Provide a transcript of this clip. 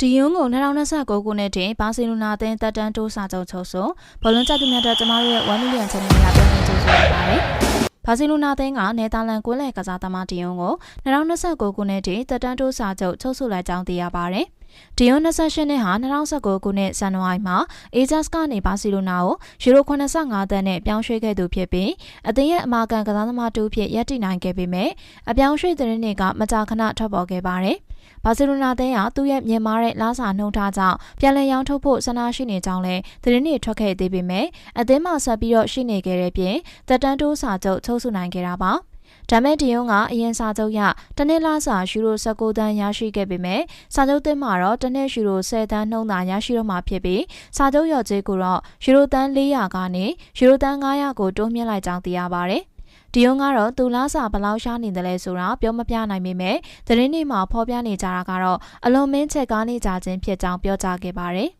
ဒီယွန်းကို2029ခုနှစ်တွင်ဘာစီလိုနာအသင်းတက်တန်းတိုးစာချုပ်ချုပ်ဆိုဘောလုံးကြတဲ့မြတ်တဲ့ကျမတို့ရဲ့1 million channel များပြန်လည်ကြိုဆိုရပါတယ်။ဘာစီလိုနာအသင်းကနယ်သာလန်ကွင်းလယ်ကစားသမားဒီယွန်းကို2029ခုနှစ်တွင်တက်တန်းတိုးစာချုပ်ချုပ်ဆိုလိုက်ကြောင်းသိရပါတယ်။ဒီယွန်း28နှစ်ဟာ2019ခုနှစ်ဇန်နဝါရီမှာအေဂျက်စ်ကနေဘာစီလိုနာကိုယူရို85သန်းနဲ့ပြောင်းရွှေ့ခဲ့သူဖြစ်ပြီးအသင်းရဲ့အမာကန်ကစားသမားတူဖြစ်ရပ်တည်နိုင်ခဲ့ပေမဲ့အပြောင်းရွှေ့တဲ့နေ့ကမကြာခဏထွက်ပေါ်ခဲ့ပါတယ်။ ဘာစီလိုနာသင်းဟာသူ့ရဲ့မြန်မာတဲ့လာစာနှုံထားကြောင့်ပြန်လည်ရောင်းထုတ်ဖို့ဆန္ဒရှိနေကြောင်းလည်းသတင်းတွေထွက်ခဲ့သေးပေမဲ့အသင်းမှဆက်ပြီးတော့ရှိနေခဲ့တဲ့ပြင်တက်တန်းတိုးစာချုပ်ချုပ်ဆိုနိုင်ခဲ့တာပါဒါမဲ့ဒီယုံကအရင်စာချုပ်ရတနေ့လာစာယူရို19တန်းရရှိခဲ့ပေမဲ့စာချုပ်သစ်မှာတော့တနေ့ယူရို10တန်းနှုန်းသာရရှိတော့မှာဖြစ်ပြီးစာချုပ်ရော်ကြေးကိုတော့ယူရိုတန်း400ကနေယူရိုတန်း900ကိုတိုးမြှင့်လိုက်ကြောင်းသိရပါဗျ။ ဒီယုံကတော့သူလားစာဘလောက်ရှားနေတယ်လဲဆိုတာပြောမပြနိုင်ပေမဲ့သတင်းတွေမှာဖော်ပြနေကြတာကတော့အလွန်မင်းချက်ကားနေကြခြင်းဖြစ်ကြောင်းပြောကြားခဲ့ပါတယ်